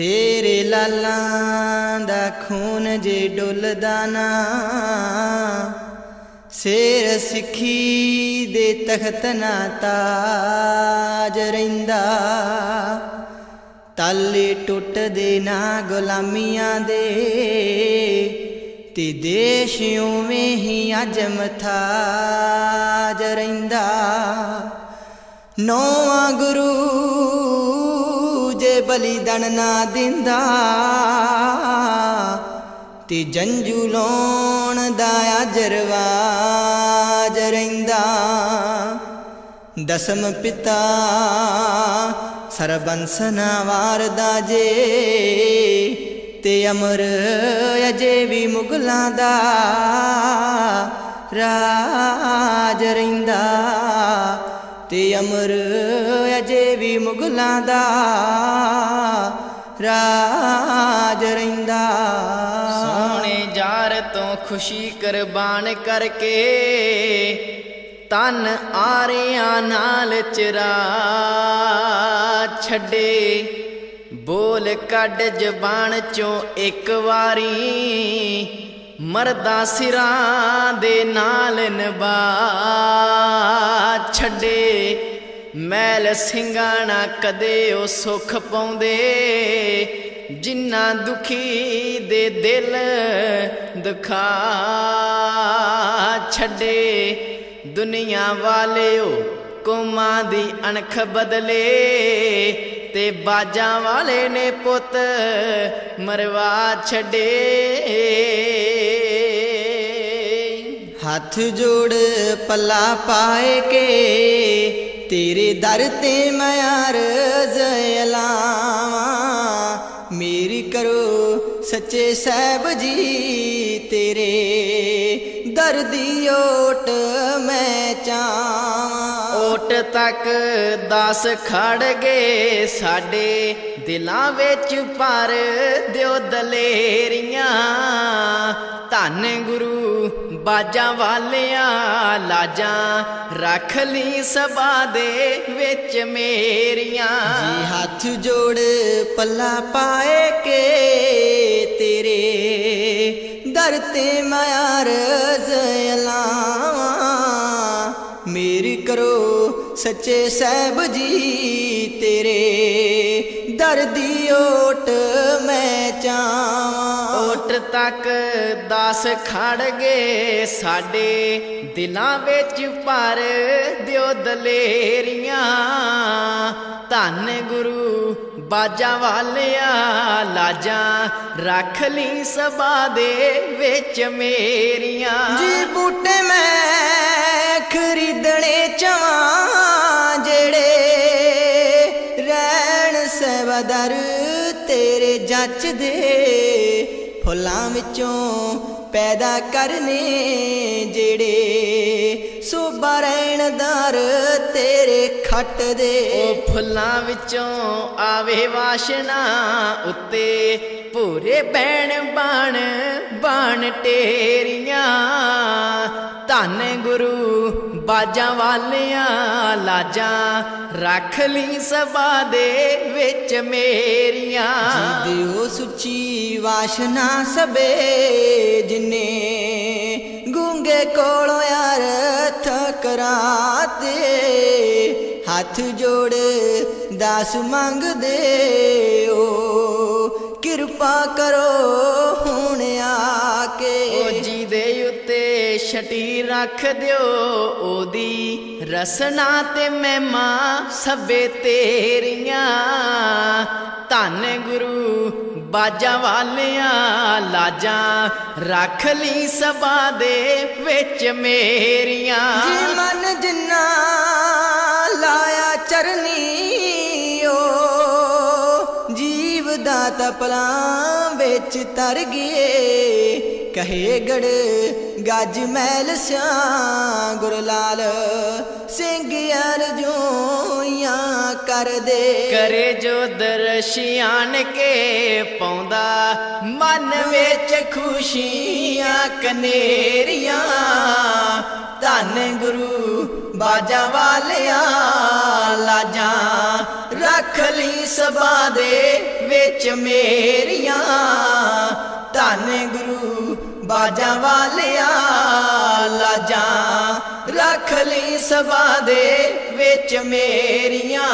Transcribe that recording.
ਤੇਰੇ ਲਾਲਾਂ ਦਾ ਖੂਨ ਜੇ ਡੁੱਲਦਾ ਨਾ, ਸਿਰ ਸਿੱਖੀ ਦੇ ਤਖਤ ਨਾ ਤਾਜ ਰਹਿੰਦਾ। ਤਾਲੇ ਟੁੱਟਦੇ ਨਾ ਗੁਲਾਮੀਆਂ ਦੇ, ਤੇ ਦੇਸ਼ ਉਵੇਂ ਹੀ ਅਜਮ ਥਾਜ ਰਹਿੰਦਾ। ਨੌਵਾਂ ਗੁਰੂ ਬਲੀਦਾਨ ਨਾ ਦਿੰਦਾ। ਤੇ ਜੰਜੂ ਲਾਉਣ ਦਾ ਅਜਰਵਾਜ ਰਹਿੰਦਾ। ਦਸਮ ਪਿਤਾ ਸਰਬੰਸ ਨਾ ਵਾਰਦਾ ਜੇ, ਤੇ ਅਮਰ ਅਜੇ ਵੀ ਮੁਗਲਾਂ ਦਾ ਰਾਜ ਰਹਿੰਦਾ। ਤੇ ਅਮਰ ਅਜੇ ਮੁਗਲਾਂ ਦਾ ਰਾਜ ਰਹਿੰਦਾ। ਸੋਹਣੇ ਯਾਰ ਤੋਂ ਖੁਸ਼ੀ ਕੁਰਬਾਨ ਕਰਕੇ ਤਨ ਆਰਿਆਂ ਨਾਲ ਚਰਾ ਛੱਡੇ। ਬੋਲ ਕੱਢ ਜ਼ਬਾਨ ਚੋਂ ਇੱਕ ਵਾਰੀ ਮਰਦਾ ਸਿਰਾਂ ਦੇ ਨਾਲ ਨਬਾ ਛੱਡੇ। ਮੈਲ ਸਿੰਘਾਣਾ ਕਦੇ ਉਹ ਸੁਖ ਪਾਉਂਦੇ। ਜਿੰਨਾ ਦੁਖੀ ਦੇ ਦਿਲ ਦੁਖਾ ਛੱਡੇ। ਦੁਨੀਆ ਵਾਲਿਓ, ਕੋਮਾਂ ਦੀ ਅਣਖ ਬਦਲੇ। ਤੇ ਬਾਜਾਂ ਵਾਲੇ ਨੇ ਪੁੱਤ ਮਰਵਾ ਛੱਡੇ। ਹੱਥ ਜੋੜ ਪੱਲਾ ਪਾਏ ਕੇ ਤੇਰੇ ਦਰ ਤੇ ਮੈਂ ਅਰਜ਼ ਲਾਵਾਂ। ਮੇਰੀ ਕਰੋ ਸੱਚੇ ਸਾਹਿਬ ਜੀ, ਤੇਰੇ ਦਰ ਦੀ ਓਟ ਮੈਂ ਚਾਵਾਂ। ਓਟ ਤੱਕ ਦਸ ਖੜ ਗਏ ਸਾਡੇ ਦਿਲਾਂ ਵਿੱਚ ਪਰ ਦਿਓ ਦਲੇਰੀਆਂ। ਧੰਨ ਗੁਰੂ, ਬਾਜਾਂ ਵਾਲਿਆਂ ਲਾਜਾਂ ਰੱਖ ਲਈ ਸਭਾ ਦੇ ਵਿੱਚ ਮੇਰੀਆਂ। ਜੀ ਹੱਥ ਜੋੜ ਪੱਲਾ ਪਾਏ ਕੇ ਤੇਰੇ, ਦਰ ਤੇ ਮੈਂ ਅਰਜ਼ ਲਾਵਾਂ ਮੇਰੀ ਕਰੋ ਸੱਚੇ ਸਾਹਿਬ ਜੀ ਤੇਰੇ ਦਰ ਦੀ ਓਟ ਮੈਂ ਚਾਵਾਂ। ਓਟ ਤੱਕ ਦਸ ਖੜ ਗਏ ਸਾਡੇ ਦਿਲਾਂ ਵਿੱਚ ਪਰ ਦਿਓ ਦਲੇਰੀਆਂ। ਧੰਨ ਗੁਰੂ ਬਾਜਾਂ ਵਾਲਿਆਂ ਲਾਜਾਂ ਰੱਖ ਲਈ ਸਭਾ ਦੇ ਵਿੱਚ ਮੇਰੀਆਂ। ਜੀ ਬੂਟੇ ਮੈਂ ਨੱਚਦੇ, ਫੁੱਲਾਂ ਵਿੱਚੋਂ ਪੈਦਾ ਕਰਨੇ ਜਿਹੜੇ ਸੋਭਾ ਰਹਿਣਦਾਰ ਤੇਰੇ ਖੱਟ ਦੇ। ਉਹ ਫੁੱਲਾਂ ਵਿੱਚੋਂ ਆਵੇ ਵਾਸ਼ਨਾ ਉੱਤੇ, ਭੂਰੇ ਬੈਣ ਬਾਣ ਬਾਣ ਟੇਰੀਆਂ। ਧੰਨ ਗੁਰੂ ਬਾਜਾਂ ਵਾਲਿਆਂ ਲਾਜਾਂ ਰੱਖ ਲਈ ਸਭਾ ਦੇ ਵਿੱਚ ਮੇਰੀਆਂ। ਦਿਓ ਸੁੱਚੀ ਵਾਸ਼ਨਾ ਸਬੇ ਜਿਨੇ ਗੂੰਗੇ ਕੋਲੋਂ ਯਾਰ ਠਕਰਾਤੇ ਹੱਥ ਜੋੜ ਦਾਸ ਮੰਗਦੇ ਓ ਕਿਰਪਾ ਕਰੋ ਹੁਣ ਆ ਕੇ। ਜੀ ਛਟੀ ਰੱਖ ਦਿਓ ਉਹਦੀ ਰਸਨਾ ਤੇ ਮਹਿਮਾ ਸਭੇ ਤੇਰੀਆਂ। ਧੰਨ ਗੁਰੂ ਬਾਜਾਂ ਵਾਲਿਆਂ, ਲਾਜਾਂ ਰੱਖ ਲਈ ਸਭਾ ਦੇ ਵਿੱਚ ਮੇਰੀਆਂ। ਜੀ ਮਨ ਜਿੰਨਾ ਲਾਇਆ ਚਰਨੀ ਓ, ਜੀਵ ਦਾ ਤਪਲਾਂ ਵਿੱਚ ਤਰ ਗਏ ਕਹੇ ਗੜ ਗੱਜ ਮੈਲ ਸਿਆ, ਗੁਰਲਾਲ ਸਿੰਘ ਅਰਜੋਈਆਂ ਕਰਦੇ। ਕਰੇ ਜੋ ਦਰਸ਼ਿਆਨ ਕੇ ਪਾਉਂਦਾ, ਮਨ ਵਿੱਚ ਖੁਸ਼ੀਆਂ ਕਨੇਰੀਆਂ। ਧੰਨ ਗੁਰੂ ਬਾਜਾ ਵਾਲਿਆਂ, ਲਾਜਾਂ ਰੱਖ ਲਈ ਸਭਾ ਦੇ ਵਿੱਚ ਮੇਰੀਆਂ। ਧੰਨ ਗੁਰੂ ਬਾਜਾਂ ਵਾਲਿਆ ਲਾਜਾਂ ਰੱਖ ਲਈ ਸਭਾ ਦੇ ਵਿੱਚ ਮੇਰੀਆਂ।